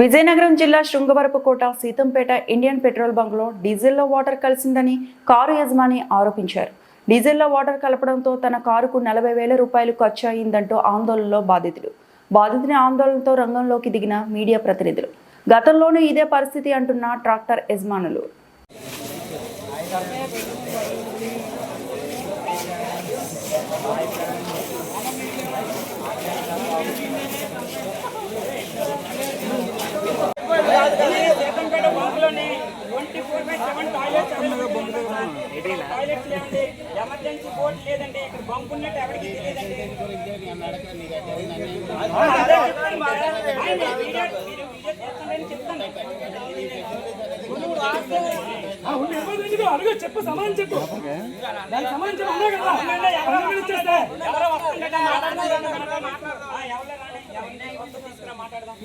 విజయనగరం జిల్లా Srungavarapukota Seethampeta Indian petrol బంక్లో డీజిల్లో వాటర్ కలిసిందని కారు యజమాని ఆరోపించారు. డీజిల్లో వాటర్ కలపడంతో తన కారుకు నలభై వేల రూపాయలు ఖర్చు అయిందంటూ ఆందోళనలో బాధితులు. బాధితుని ఆందోళనతో రంగంలోకి దిగిన మీడియా ప్రతినిధులు. గతంలోనూ ఇదే పరిస్థితి అంటున్న ట్రాక్టర్ యజమానులు. బంకులోని twenty four by seven toilets toilets లేవండి ఎమర్జెన్సీ బోర్డు లేదండి ఇక్కడ బంక్ ఉన్నట్టు ఎవరికి. అడుగు చెప్పు సమానం చెప్పు దానికి సమానం చెప్పు అన్నా కదా ఎవరో ఇచ్చేస్తే ఎవరో ఎవరు తీసుకురా మాట్లాడదాం